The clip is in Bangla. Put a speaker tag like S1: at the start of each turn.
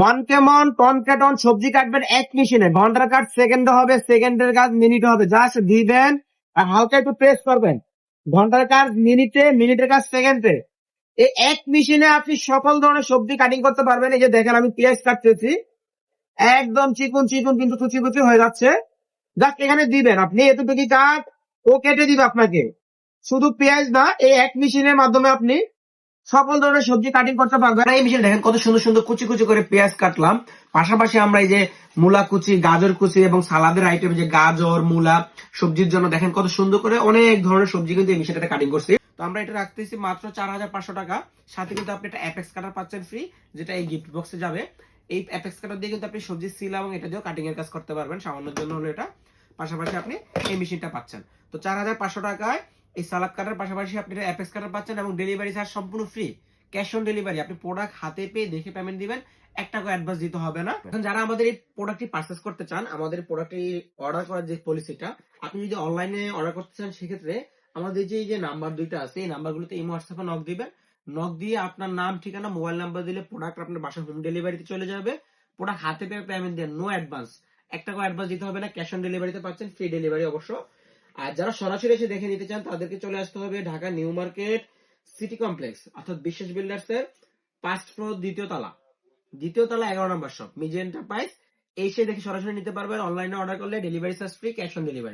S1: মনকে মন টনকে টন সবজি কাটবেন এক মেশিনে। ঘণ্টার কাজ সেকেন্ডে হবে সেকেন্ডের কাজ মিনিটে হবে। জাস্ট দিবেন আর হালকা একটু প্রেস করবেন। ঘণ্টার কাজ মিনিটে মিনিটের কাজ সেকেন্ডে এই এক মেশিনে আপনি সকল ধরনের সবজি কাটিং করতে পারবেন। এই যে দেখেন, আমি পেঁয়াজ কাটতেছি। একদম চিকুন চিকুন, কিন্তু কুচি কুচি হয়ে যাচ্ছে। জাস্ট এখানে দিবেন। আপনি এতটুকু কাট, ও কেটে দিবে আপনাকে। শুধু পেঁয়াজ না, এই এক মেশিনের মাধ্যমে আপনি সকল ধরনের সবজি কাটিং করতে পারবেন এই মেশিনে দেখেন কত সুন্দর সুন্দর কুচি কুচি করে পেঁয়াজ কাটলাম। পাশাপাশি আমরা এই যে মূলা কুচি, গাজর কুচি এবং সালাদের আইটেম যে গাজর, মূলা সবজির জন্য দেখেন কত সুন্দর করে অনেক ধরনের সবজি কিন্তু এই মেশিনটাতে কাটিং করছি। তো আমরা এটা রাখতেছি মাত্র চার হাজার পাঁচশো টাকা। সাথে কিন্তু আপনি একটা অ্যাপেক্স কাটার পাচ্ছেন ফ্রি যেটা এই গিফট বক্সে যাবে। এই অ্যাপেক্স কাটার দিয়ে কিন্তু আপনি সবজি সিল এবং এটা দিয়েও কাটিং এর কাজ করতে পারবেন। সামান্যর জন্য হলো এটা। পাশাপাশি আপনি এই মেশিনটা পাচ্ছেন। তো চার হাজার পাঁচশো টাকায় এই সালাদ কাটার পাশাপাশি আপনি অ্যাপেক্স কাটার পাচ্ছেন এবং ডেলিভারি চার্জ সম্পূর্ণ ফ্রি ক্যাশ অন ডেলিভারি আপনি প্রোডাক্ট হাতে পেয়ে দেখে পেমেন্ট দিবেন এক টাকা অ্যাডভান্স দিতে হবে না। এখন যারা আমাদের এই প্রোডাক্টটি পারচেস করতে চান, আমাদের প্রোডাক্টটি অর্ডার করার যে পলিসিটা আপনি যদি অনলাইনে অর্ডার করতে চান, সেক্ষেত্রে আমাদের যে, এই যে নাম্বার দুইটা আছে, এই নাম্বারগুলোতে এই হোয়াটসঅ্যাপে নক দিবেন। নক দিয়ে আপনার নাম, ঠিকানা মোবাইল নাম্বার দিলে প্রোডাক্ট আপনার বাসার হোম ডেলিভারিতে চলে যাবে। প্রোডাক্ট হাতে পেয়ে পেমেন্ট দেন নো অ্যাডভান্স এক টাকা অ্যাডভান্স দিতে হবে না ক্যাশ অন ডেলিভারিতে পাচ্ছেন ফ্রি ডেলিভারি অবশ্য। আর যারা সরাসরি এসে দেখে নিতে চান, তাদেরকে চলে আসতে হবে Dhaka New Market City complex, অর্থাৎ বিশ্বাস বিল্ডার্স এর ফার্স্ট ফ্লোর দ্বিতীয় তলা। দ্বিতীয় তলা, এগারো নম্বর শপ মিজি এন্টারপ্রাইজ এসে দেখে সরাসরি নিতে পারবেন। অনলাইনে অর্ডার করলে delivery charge free cash on delivery